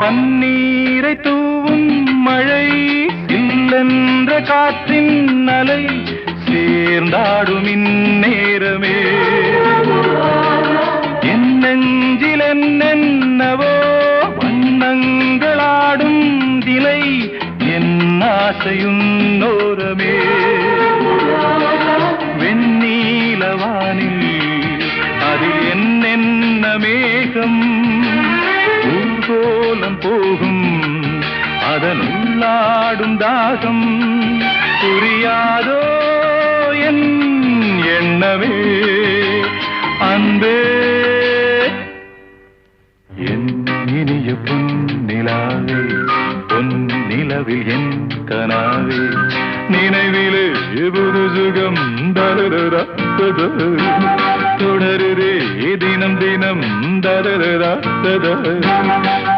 பன்னீரை தூவும் மழை இல்லென்ற காற்றின் அலை சேர்ந்தாடும் இந்நேரமே. என் நெஞ்சில் என்னென்னவோ வண்ணங்களாடும் திலை என் ஆசையும் நோரமே. வெண்ணீலவானில் அதில் என்னென்ன மேகம்? ஊர்கோலம் போகும். அதனுள்ளாடும் தாகம் புரியாதோ என் எண்ணமே. அன்பே என் இனிய பொன்னிலாவே பொன்னிலவில் என் கனாவே. நினைவிலே புது சுகம் தொடருதே தினம் தினம் தரதா